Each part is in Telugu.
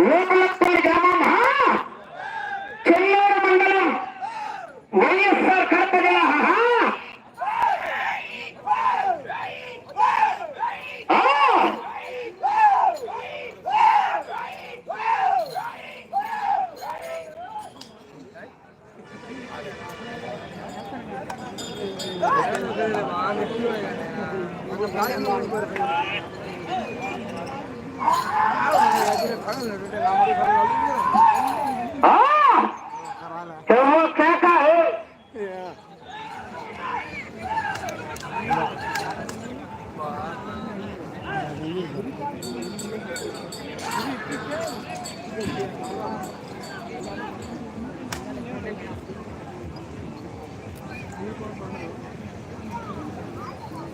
రూపలపల్లి గ్రామం హా! చెన్నూరు మండలం వైఎస్ఆర్ కడప జిల్లా హా! ఆ! ఆ! చెవు కేక ఏ!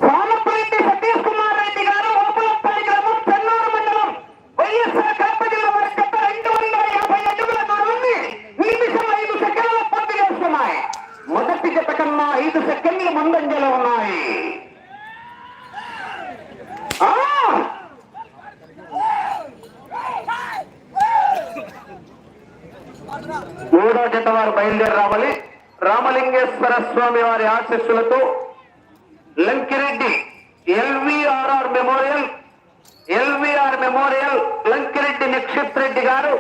సోమపురెడ్డి సతీష్ కుమార్ రెడ్డి గారు ఓపులపల్లి గ్రామం చెన్నూరు మండలం వైఎస్ఆర్ కడప జిల్లా వారి గత రెండు వందల యాభై అడుగుల దూరాన్ని నిమిషం ఐదు సెకండ్ల పూర్తి చేస్తున్నాయి మొదటి జత కన్నా ఐదు సెకండ్లు ముందంజలో ఉన్నాయి ఆ! మూడో జత వారు బయలుదేరి రావాలి రామలింగేశ్వర స్వామి వారి ఆశస్సులతో Lankireddy LVRR memorial LVR memorial Lankireddy Nikshith Reddy garu.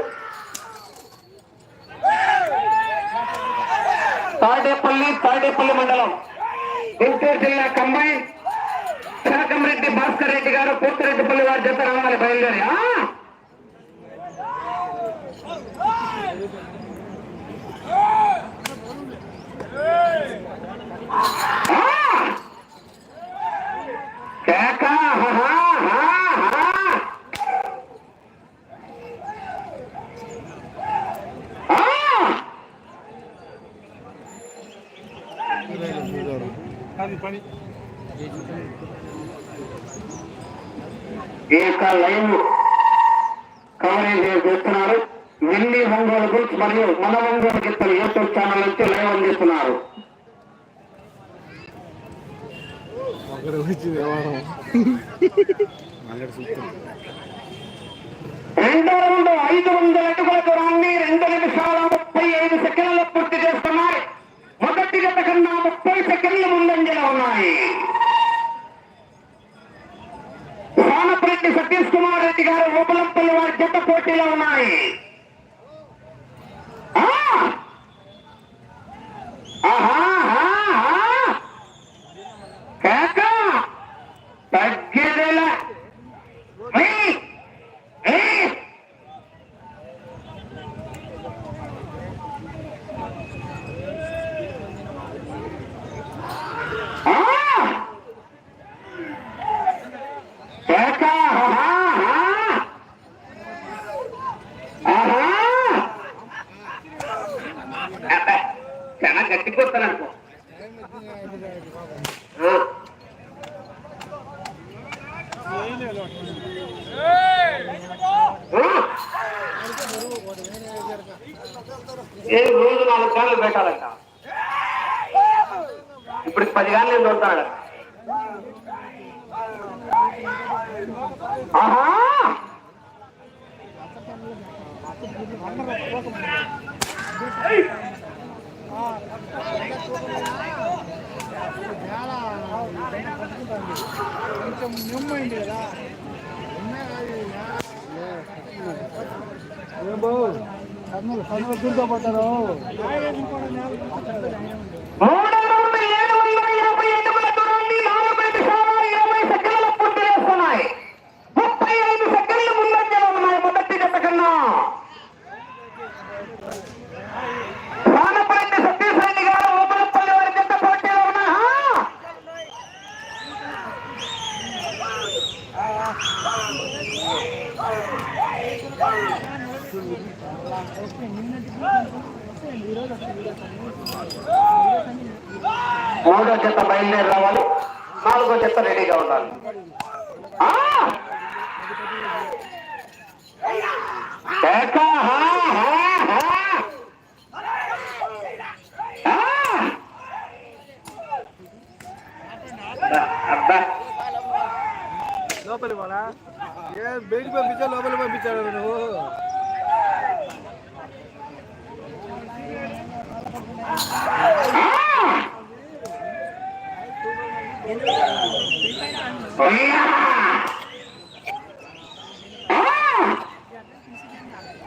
Tadepalli Tadepalli మండలం. గుంటూరు జిల్లా కంబైన్ శాకంరెడ్డి భాస్కర్ రెడ్డి గారు పూర్తిరెడ్డిపల్లి వారి జత రావాలి బయలుదేరి. Yeah! ఆ! ఏక లైవ్ కవరేజ్ చేస్తున్నారు మిల్లి ఒంగోలు గుల్స్ మరియు మన ఒంగోలు గిత్తలు యూట్యూబ్ ఛానల్ నుంచి లైవ్ అందిస్తున్నారు ఒకరు వచ్చి వ్యవహారం. మళ్ళీ చూస్తాం రెండో రౌండ్ ఐదు వందల అటుకుల దూరాన్ని రెండు నిమిషాల ముప్పై ఐదు సెకండ్లు పూర్తి చేస్తున్నాయి. మొదటి గత కన్నా ముప్పై సెకండ్లు ముందంజలో ఉన్నాయి. సానపరెడ్డి సతీష్ కుమార్ రెడ్డి గారు ఉపలంపల్లి వారి జత పోటీలో ఉన్నాయి ఆ! ఆహా, ఆహా, ఆహా. కేక తగ్గేదేలా ఏయ్! ఏయ్! ఆ! కేక, ఆహా, ఆహా. ఆహా! అబ్బే, చాలా గట్టిపోతాననుకో ఏ రోజు నాలుగు సార్లు పెట్టాలంట. ఇప్పుడు పది కాళ్ళు నేను దొరుకుతాడు ఆహా! కొంచెం నిమ్మైంది కదా ఏం బాబు? కర్నూలు కర్నూలు దుర్గపడ్డారు మూడు ఏం బయటికి పంపించా లోపల పంపించాడు నువ్వు?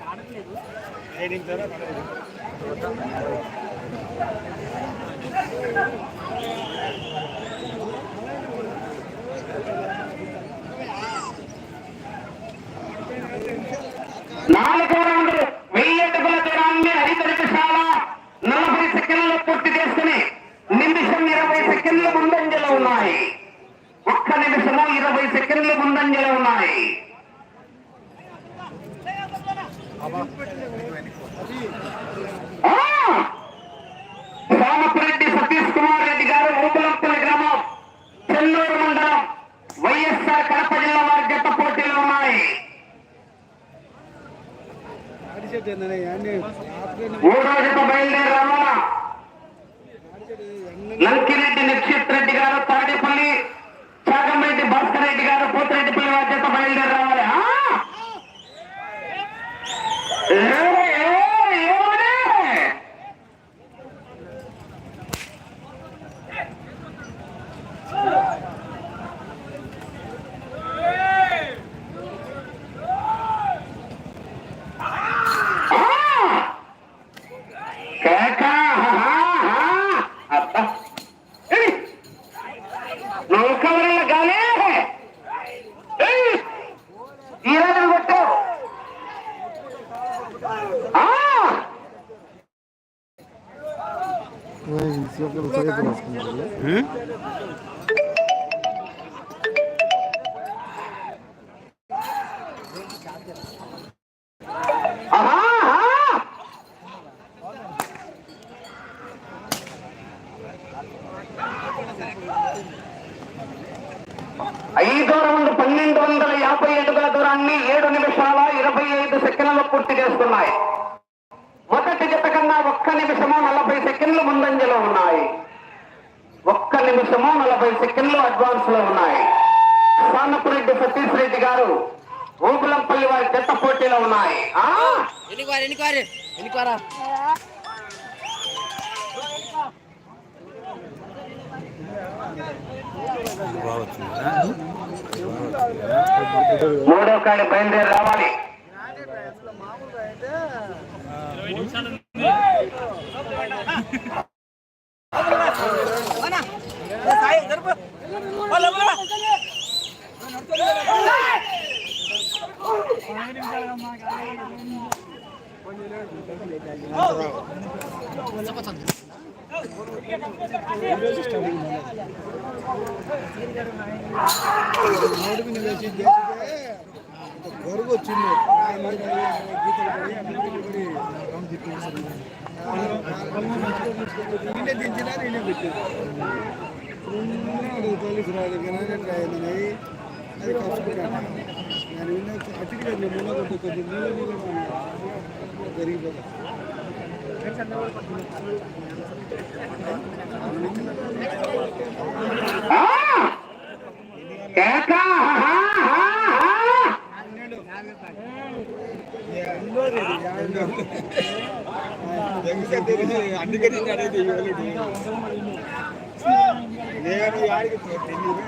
ఆడట్లేదు কেজি মাছ কিনতে হুম? మరి. వెళ్ళిపోరా మూడో కాడి బయలుదేరి రావాలి. గొరుగు వచ్చింది నిన్నే దించినా నిన్నే పెట్టారు రెండు రూపాయలు రాదు కానీ అది కష్టపడాలి అందుకని అడిగితే నేను యాడికి తెలియదు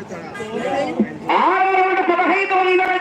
పదహైదు వందల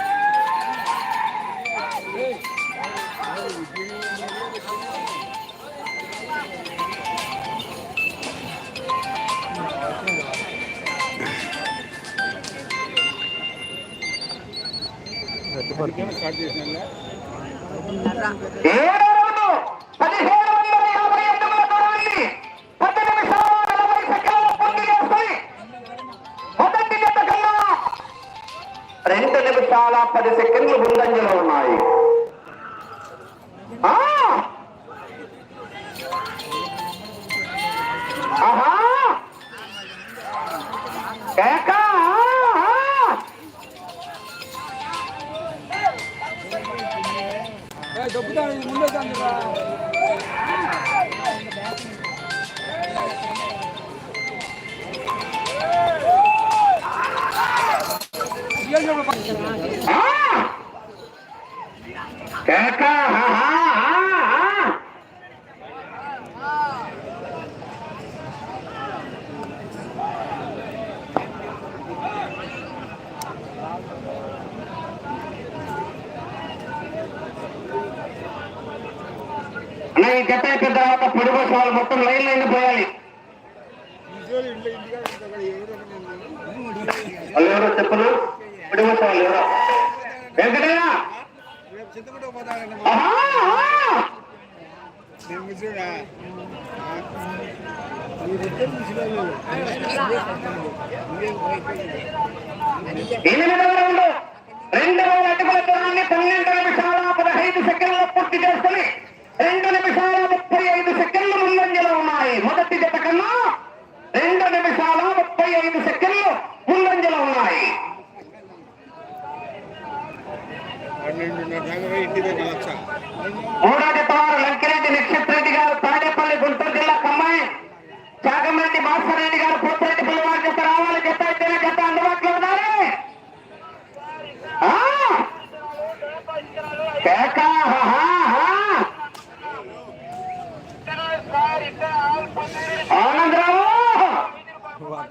కన్నా రెండు నిమిషాల పది సెకండ్లు ముందంజలో ఉన్నాయి. ఆహా! ఏకా! கேட்டா తర్వాత పొడి బస్సు వాళ్ళు మొత్తం లైన్ లైన్ పోయాలి. వాళ్ళు ఎవరో చెప్పరు? పొడి బస్సు వాళ్ళు ఎవరో వెంకటయ్య రెండు వేల అడుగుల దూరాన్ని పన్నెండు నిమిషాల పదహైదు సెకండ్లు పూర్తి చేసుకుని రెండు నిమిషాల ముప్పై ఐదు సెకండ్లు ముందంజలో ఉన్నాయి. మొదటి జత కన్నా రెండు నిమిషాల ముప్పై ఐదు సెకండ్లు ముందంజలో ఉన్నాయి. మూడో జత వారు లంకిరెడ్డి నక్షత్రెడ్డి గారు తాడేపల్లి గుంటూరు జిల్లా కమ్మాయి చాగంరెడ్డి భాస్కర్ గారు పోతిరెడ్డి పిల్లవారి జత రావాలి జత అయితేనే జత అందుబాటులో ఉన్నారు ఆ! కేక! హా, హా, హా! ఆనందరావు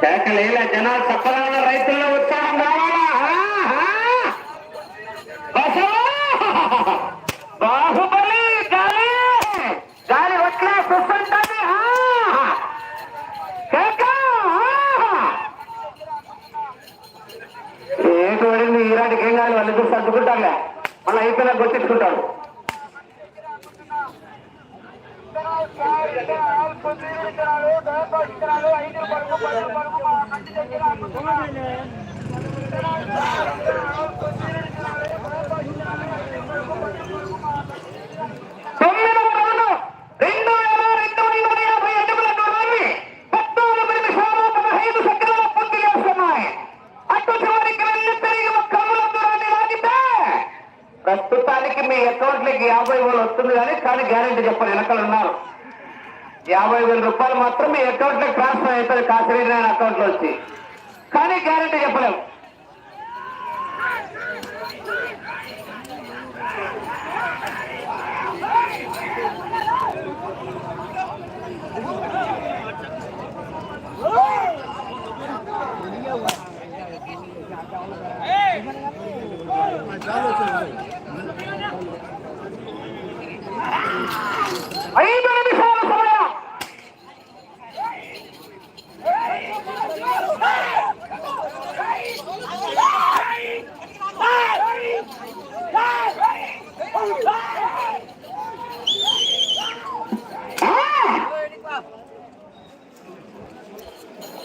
కేకలేలా జనాలు తప్పరాల రైతుల్లో ఉత్సాహం కావాలా బాహుబలి గాలి! గాలి వట్ల సుసంటది కేక! ఏంటి పడింది ఈరాటికి ఏం కాదు వాళ్ళు చూసి సర్దుకుంటారులే. మళ్ళీ అయిపోయినా గుర్తించుకుంటారు. ஐந்து ప్రస్తుతానికి మీ అకౌంట్లకి యాభై వేలు వస్తుంది కానీ కానీ గ్యారెంటీ చెప్పారు వెనకలు ఉన్నారు. యాభై వేల రూపాయలు మాత్రం మీ అకౌంట్లోకి ట్రాన్స్ఫర్ అవుతుంది కాశ్మీర్ అకౌంట్లో వచ్చి. కానీ గ్యారంటీ చెప్పలేము ஐந்து நிமிஷம் சமயம்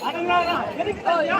அடங்கடா எதுக்கு யா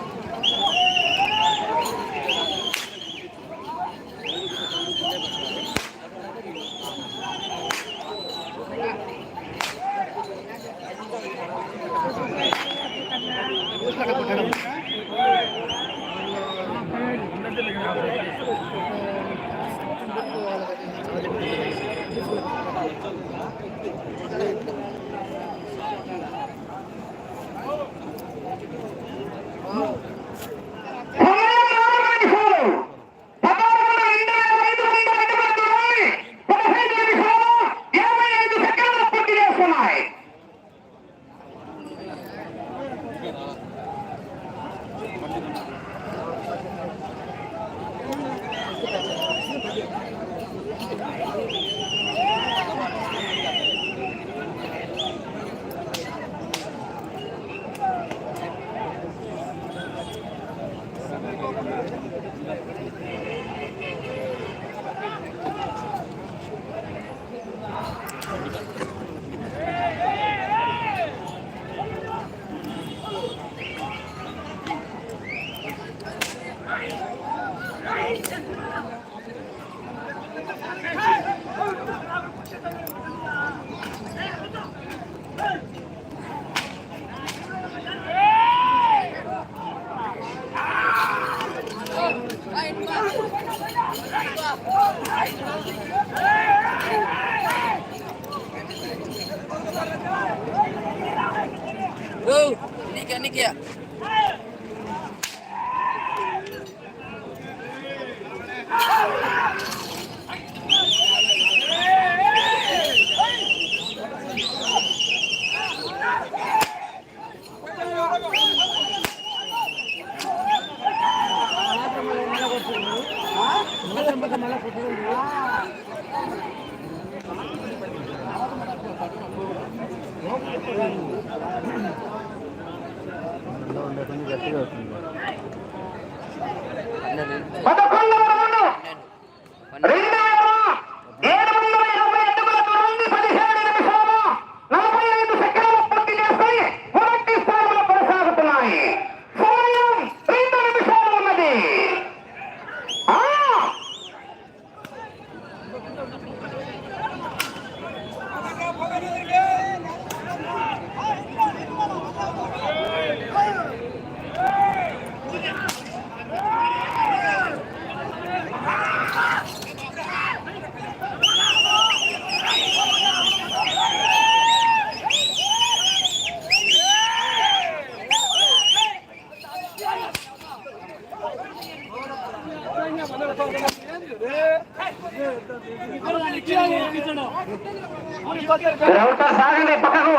సాగండి పక్కకు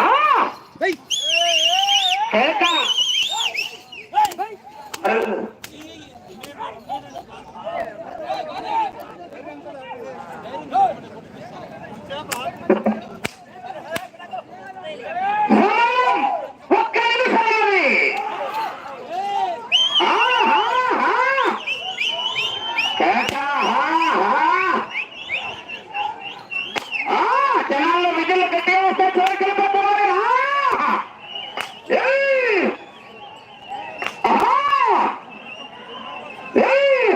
ఆ! కేక. సమయం ఒక్క నిమిషం ఉన్నది. ఆహా, ఆహా. కేక, ఆహా. ఆ, జనాల్లో విధులు కట్టి వస్తే కోరికలు పట్టుకోవాలి ఆ! ఏయ్! ఆహా! ఏయ్!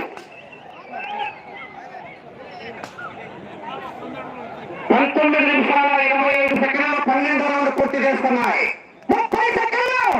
పంతొమ్మిది నిమిషాల ఇరవై ఐదు సెకండ్లు పన్నెండు రౌండ్ పూర్తి చేస్తున్నాయి ముప్పై సెకండ్లు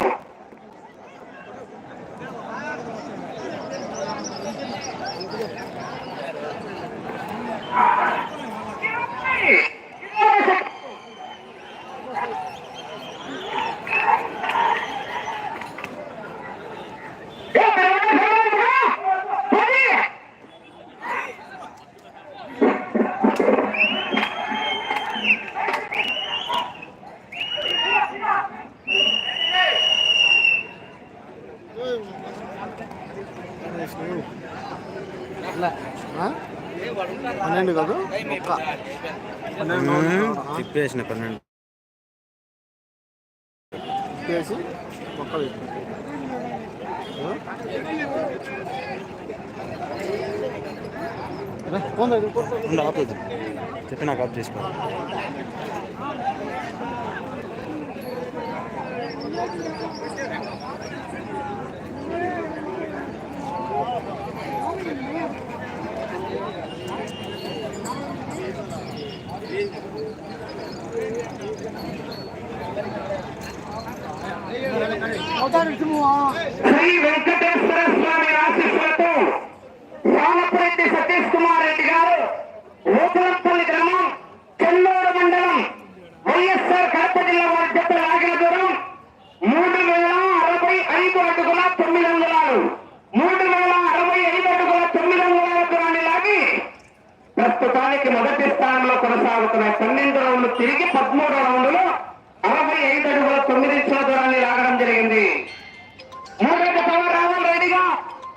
పన్నెండు కాదు? ఒక్క తిప్పేసిన పన్నెండు. తిప్పేసి ఒక్క ఆపొద్దు చెప్పి నాకు ఆఫ్ చేసుకో శ్రీ వెంకటేశ్వర స్వామి ఆశీస్సులతో